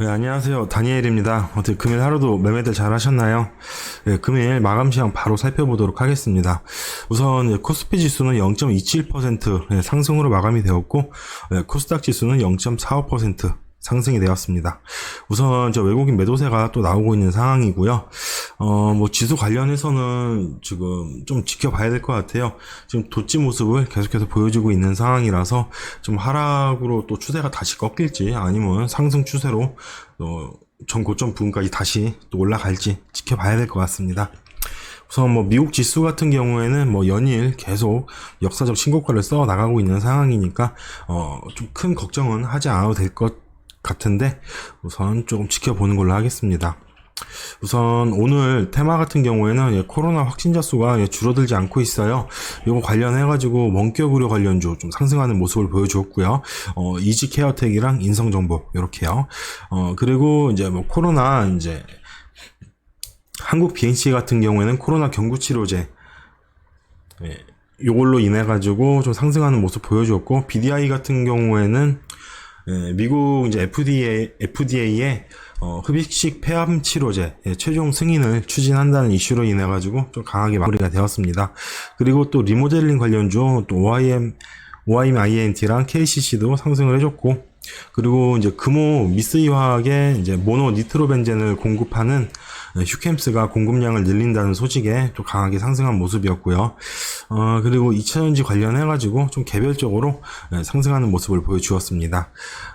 네, 안녕하세요. 다니엘입니다. 어떻게 금일 하루도 매매들 잘 하셨나요? 네, 금일 마감 시황 바로 살펴보도록 하겠습니다. 우선 코스피 지수는 0.27% 네, 상승으로 마감이 되었고, 네, 코스닥 지수는 0.45% 상승이 되었습니다. 우선 저 외국인 매도세가 또 나오고 있는 상황이고요. 어, 뭐 지수 관련해서는 지금 좀 지켜봐야 될 것 같아요. 지금 도치 모습을 계속해서 보여주고 있는 상황이라서 좀 하락으로 또 추세가 다시 꺾일지 아니면 상승 추세로 어, 전 고점 부분까지 다시 또 올라갈지 지켜봐야 될 것 같습니다. 우선 뭐 미국 지수 같은 경우에는 뭐 연일 계속 역사적 신고가를 써 나가고 있는 상황이니까 어 좀 큰 걱정은 하지 않아도 될것 같은데 우선 조금 지켜보는 걸로 하겠습니다. 우선 오늘 테마 같은 경우에는 예, 코로나 확진자 수가 예, 줄어들지 않고 있어요. 이거 관련해가지고 원격 의료 관련주 좀 상승하는 모습을 보여주었고요. 어, 이지 케어텍이랑 인성정보 이렇게요. 어, 그리고 이제 뭐 코로나 이제 한국 BNC 같은 경우에는 코로나 경구 치료제 예, 요걸로 인해 가지고 좀 상승하는 모습 보여주었고 BDI 같은 경우에는 예, 미국 이제 FDA FDA의 어, 흡입식 폐암 치료제 예, 최종 승인을 추진한다는 이슈로 인해 가지고 좀 강하게 마무리가 되었습니다. 그리고 또 리모델링 관련주 또 OIM OIM INT랑 KCC도 상승을 해줬고 그리고 이제 금호 미스이 화학의 이제 모노 니트로벤젠을 공급하는 휴캠스가 공급량을 늘린다는 소식에 또 강하게 상승한 모습이었고요. 어, 그리고 2차전지 관련해가지고 좀 개별적으로 예, 상승하는 모습을 보여주었습니다.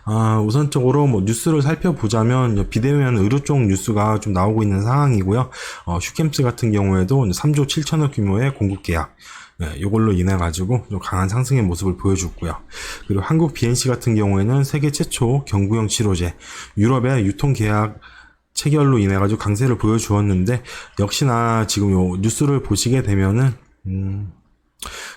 아, 우선적으로 뭐 뉴스를 살펴보자면 비대면 의료 쪽 뉴스가 좀 나오고 있는 상황이고요. 어, 휴캠스 같은 경우에도 3조 7천억 규모의 공급 계약 네, 이걸로 인해 가지고 좀 강한 상승의 모습을 보여줬고요. 그리고 한국 BNC 같은 경우에는 세계 최초 경구용 치료제 유럽의 유통 계약 체결로 인해 가지고 강세를 보여주었는데 역시나 지금 요 뉴스를 보시게 되면은 음,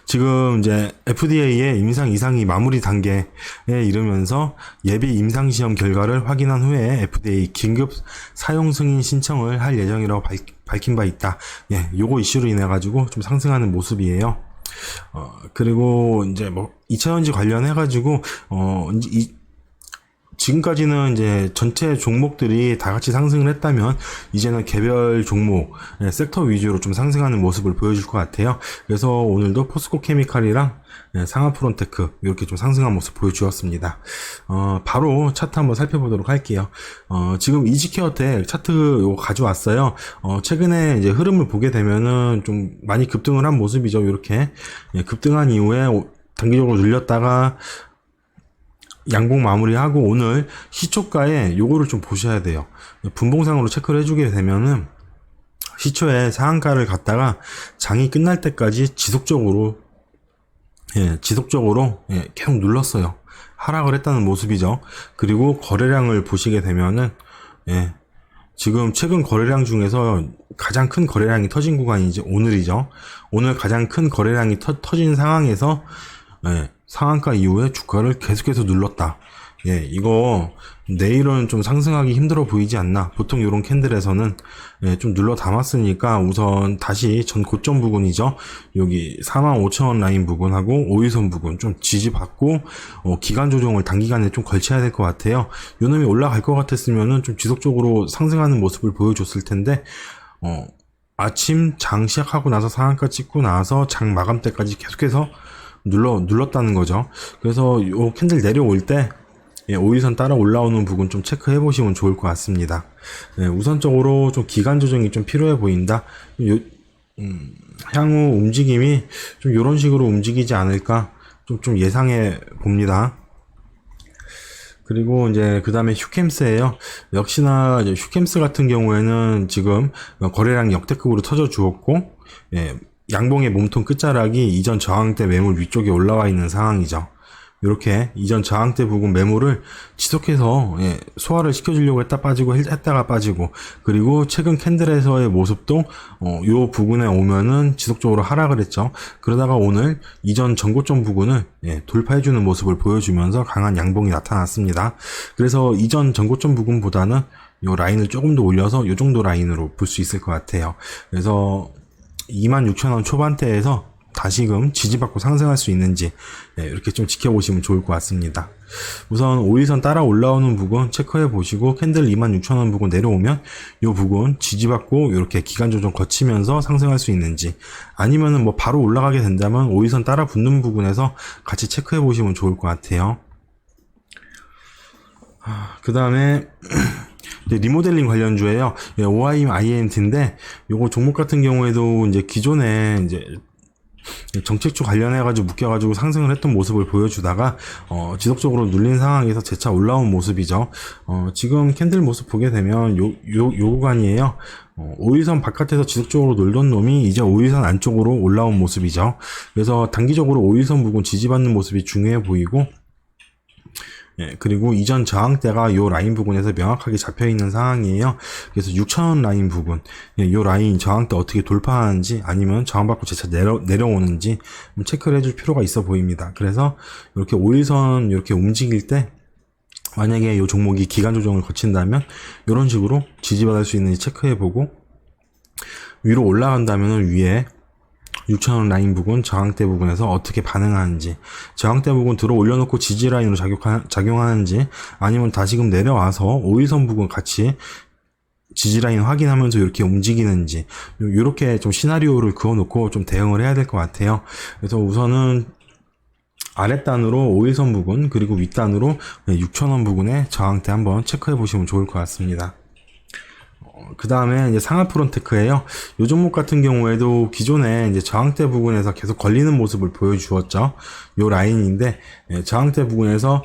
지금 이제 FDA의 임상 이상이 마무리 단계에 이르면서 예비 임상 시험 결과를 확인한 후에 FDA 긴급 사용 승인 신청을 할 예정이라고 밝, 밝힌 바 있다. 예, 요거 이슈로 인해 가지고 좀 상승하는 모습이에요. 어, 그리고 이제 뭐 2차전지 관련해 가지고 어, 이, 지금까지는 이제 전체 종목들이 다 같이 상승을 했다면 이제는 개별 종목 예, 섹터 위주로 좀 상승하는 모습을 보여줄 것 같아요. 그래서 오늘도 포스코 케미칼이랑 예, 상하프론테크 이렇게 좀 상승한 모습 보여주었습니다. 어, 바로 차트 한번 살펴보도록 할게요. 어, 지금 이지케어텍 차트 요거 가져왔어요. 어, 최근에 이제 흐름을 보게 되면은 좀 많이 급등을 한 모습이죠. 이렇게 예, 급등한 이후에 단기적으로 눌렸다가 양봉 마무리하고 오늘 시초가에 요거를 좀 보셔야 돼요. 분봉상으로 체크를 해주게 되면은 시초에 상한가를 갖다가 장이 끝날 때까지 지속적으로 예, 지속적으로 예, 계속 눌렀어요. 하락을 했다는 모습이죠. 그리고 거래량을 보시게 되면은 예, 지금 최근 거래량 중에서 가장 큰 거래량이 터진 구간이 이제 오늘이죠. 오늘 가장 큰 거래량이 터, 터진 상황에서 예, 상한가 이후에 주가를 계속해서 눌렀다. 예, 이거 내일은 좀 상승하기 힘들어 보이지 않나. 보통 이런 캔들에서는 예, 좀 눌러 담았으니까 우선 다시 전 고점 부분이죠. 여기 45,000원 라인 부분하고 5일선 부분 좀 지지받고 어, 기간 조정을 단기간에 좀 걸쳐야 될 것 같아요. 요 놈이 올라갈 것 같았으면은 좀 지속적으로 상승하는 모습을 보여줬을 텐데 어, 아침 장 시작하고 나서 상한가 찍고 나서 장 마감 때까지 계속해서 눌러 눌렀다는 거죠. 그래서 요 캔들 내려올 때 예, 5일선 따라 올라오는 부분 좀 체크해 보시면 좋을 것 같습니다. 예, 우선적으로 좀 기간 조정이 좀 필요해 보인다. 요, 음, 향후 움직임이 좀 이런 식으로 움직이지 않을까 좀, 좀 예상해 봅니다. 그리고 이제 그 다음에 휴캠스예요. 역시나 휴캠스 같은 경우에는 지금 거래량이 역대급으로 터져 주었고, 예, 양봉의 몸통 끝자락이 이전 저항대 매물 위쪽에 올라와 있는 상황이죠. 이렇게 이전 저항대 부분 매물을 지속해서 예, 소화를 시켜주려고 했다 빠지고 했다가 빠지고 그리고 최근 캔들에서의 모습도 어, 요 부분에 오면은 지속적으로 하락을 했죠. 그러다가 오늘 이전 전고점 부분을 예, 돌파해주는 모습을 보여주면서 강한 양봉이 나타났습니다. 그래서 이전 전고점 부분보다는 요 라인을 조금 더 올려서 요 정도 라인으로 볼 수 있을 것 같아요. 그래서 26,000원 초반대에서 다시금 지지받고 상승할 수 있는지 네, 이렇게 좀 지켜보시면 좋을 것 같습니다. 우선 5일선 따라 올라오는 부분 체크해 보시고 캔들 26,000원 부분 내려오면 이 부분 지지받고 이렇게 기간 조정 거치면서 상승할 수 있는지 아니면은 뭐 바로 올라가게 된다면 5일선 따라 붙는 부분에서 같이 체크해 보시면 좋을 것 같아요. 그 다음에 리모델링 관련주예요. 예, OIM INT인데 요거 종목 같은 경우에도 이제 기존에 이제 정책주 관련해가지고 묶여가지고 상승을 했던 모습을 보여주다가 어, 지속적으로 눌린 상황에서 재차 올라온 모습이죠. 어, 지금 캔들 모습 보게 되면 요, 요, 요 구간이에요. 어, 5일선 바깥에서 지속적으로 놀던 놈이 이제 5일선 안쪽으로 올라온 모습이죠. 그래서 단기적으로 5일선 부분 지지받는 모습이 중요해 보이고 예, 그리고 이전 저항대가 요 라인 부분에서 명확하게 잡혀 있는 상황이에요. 그래서 6,000원 라인 부분, 예, 요 라인 저항대 어떻게 돌파하는지 아니면 저항받고 재차 내려, 내려오는지 체크를 해줄 필요가 있어 보입니다. 그래서 이렇게 5일선 이렇게 움직일 때 만약에 요 종목이 기간 조정을 거친다면 이런 식으로 지지받을 수 있는지 체크해보고 위로 올라간다면 위에 6천원 라인 부분, 저항대 부분에서 어떻게 반응하는지, 저항대 부분 들어 올려놓고 지지 라인으로 작용하, 작용하는지, 아니면 다시금 내려와서 5일선 부분 같이 지지 라인 확인하면서 이렇게 움직이는지, 이렇게 좀 시나리오를 그어놓고 좀 대응을 해야 될 것 같아요. 그래서 우선은 아랫단으로 5일선 부분, 그리고 윗단으로 6천원 부분의 저항대 한번 체크해 보시면 좋을 것 같습니다. 그 다음에 이제 상하 프론테크예요. 요 종목 같은 경우에도 기존에 이제 저항대 부분에서 계속 걸리는 모습을 보여주었죠. 요 라인인데 예, 저항대 부분에서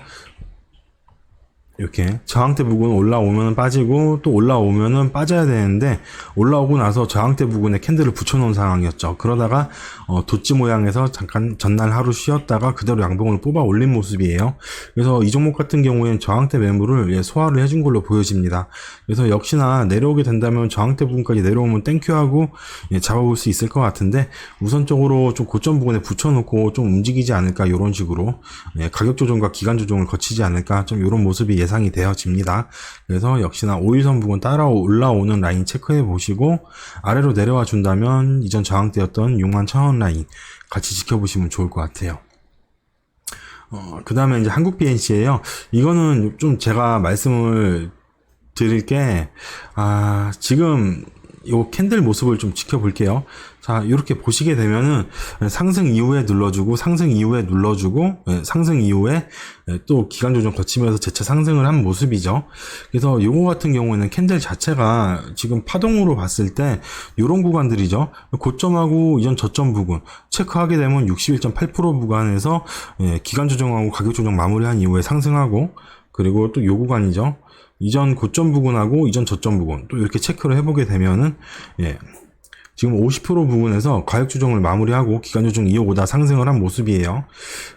이렇게 저항대 부분 올라오면 빠지고 또 올라오면은 빠져야 되는데 올라오고 나서 저항대 부분에 캔들을 붙여놓은 상황이었죠. 그러다가 어, 도치 모양에서 잠깐 전날 하루 쉬었다가 그대로 양봉을 뽑아 올린 모습이에요. 그래서 이 종목 같은 경우에는 저항대 매물을 예, 소화를 해준 걸로 보여집니다. 그래서 역시나 내려오게 된다면 저항대 부분까지 내려오면 땡큐하고 예, 잡아볼 수 있을 것 같은데 우선적으로 좀 고점 부분에 붙여놓고 좀 움직이지 않을까 이런 식으로 예, 가격 조정과 기간 조정을 거치지 않을까 좀 이런 모습이 예상 이 되어집니다. 그래서 역시나 5일선 부분 따라 올라오는 라인 체크해 보시고 아래로 내려와 준다면 이전 저항대였던 6만 1000원 라인 같이 지켜보시면 좋을 것 같아요. 어, 그 다음에 이제 한국 BNC예요. 이거는 좀 제가 말씀을 드릴 게, 아, 지금 요 캔들 모습을 좀 지켜볼게요. 자, 이렇게 보시게 되면은 상승 이후에 눌러주고, 상승 이후에 눌러주고, 예, 상승 이후에 예, 또 기간 조정 거치면서 재차 상승을 한 모습이죠. 그래서 요거 같은 경우에는 캔들 자체가 지금 파동으로 봤을 때 요런 구간들이죠. 고점하고 이전 저점 부분 체크하게 되면 61.8% 구간에서 예, 기간 조정하고 가격 조정 마무리한 이후에 상승하고 그리고 또 요 구간이죠. 이전 고점 부분하고 이전 저점 부분 또 이렇게 체크를 해보게 되면은 예, 지금 50% 부분에서 가격 조정을 마무리하고 기간 조정 이어오다 상승을 한 모습이에요.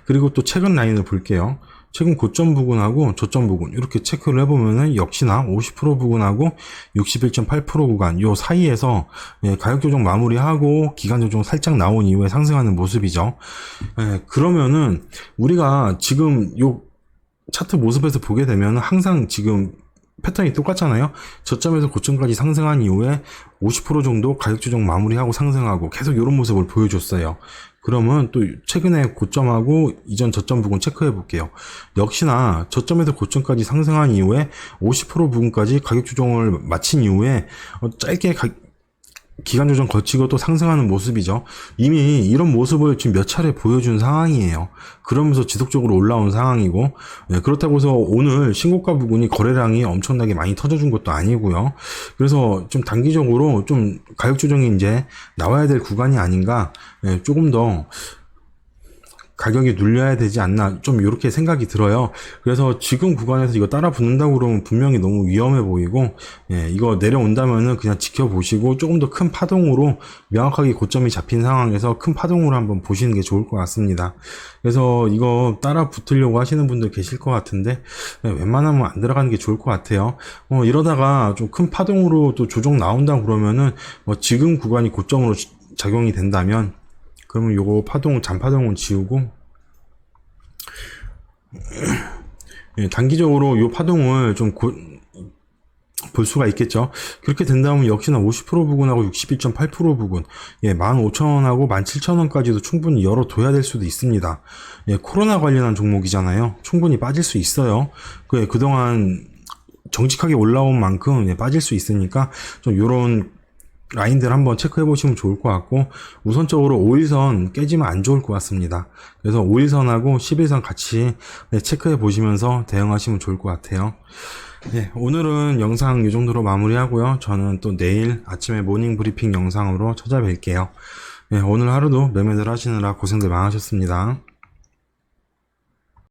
그리고 또 최근 라인을 볼게요. 최근 고점 부분하고 저점 부분 이렇게 체크를 해보면은 역시나 50% 부분하고 61.8% 구간 요 사이에서 예, 가격 조정 마무리하고 기간 조정 살짝 나온 이후에 상승하는 모습이죠. 예, 그러면은 우리가 지금 요 차트 모습에서 보게 되면 항상 지금 패턴이 똑같잖아요. 저점에서 고점까지 상승한 이후에 50% 정도 가격 조정 마무리하고 상승하고 계속 이런 모습을 보여줬어요. 그러면 또 최근에 고점하고 이전 저점 부분 체크해 볼게요. 역시나 저점에서 고점까지 상승한 이후에 50% 부분까지 가격 조정을 마친 이후에 어, 짧게 가, 기간 조정 거치고 또 상승하는 모습이죠. 이미 이런 모습을 지금 몇 차례 보여준 상황이에요. 그러면서 지속적으로 올라온 상황이고, 네, 그렇다고 해서 오늘 신고가 부분이 거래량이 엄청나게 많이 터져준 것도 아니고요. 그래서 좀 단기적으로 좀 가격 조정이 이제 나와야 될 구간이 아닌가, 네, 조금 더 가격이 눌려야 되지 않나 좀 이렇게 생각이 들어요. 그래서 지금 구간에서 이거 따라 붙는다고 그러면 분명히 너무 위험해 보이고 예, 이거 내려온다면은 그냥 지켜보시고 조금 더 큰 파동으로 명확하게 고점이 잡힌 상황에서 큰 파동으로 한번 보시는 게 좋을 것 같습니다. 그래서 이거 따라 붙으려고 하시는 분들 계실 것 같은데 예, 웬만하면 안 들어가는 게 좋을 것 같아요. 어, 이러다가 좀 큰 파동으로 또 조정 나온다 그러면은 뭐 지금 구간이 고점으로 작용이 된다면 그러면 요거 파동, 잔파동은 지우고, 예, 단기적으로 요 파동을 좀 고, 볼 수가 있겠죠. 그렇게 된다면 역시나 50% 부근하고 61.8% 부근, 예, 15,000원하고 17,000원까지도 충분히 열어둬야 될 수도 있습니다. 예, 코로나 관련한 종목이잖아요. 충분히 빠질 수 있어요. 그, 그동안 정직하게 올라온 만큼 예, 빠질 수 있으니까 좀 요런 라인들 한번 체크해 보시면 좋을 것 같고 우선적으로 5일선 깨지면 안 좋을 것 같습니다. 그래서 5일선하고 11선 같이 네, 체크해 보시면서 대응하시면 좋을 것 같아요. 네, 오늘은 영상 이 정도로 마무리하고요. 저는 또 내일 아침에 모닝 브리핑 영상으로 찾아뵐게요. 네, 오늘 하루도 매매들 하시느라 고생들 많으셨습니다.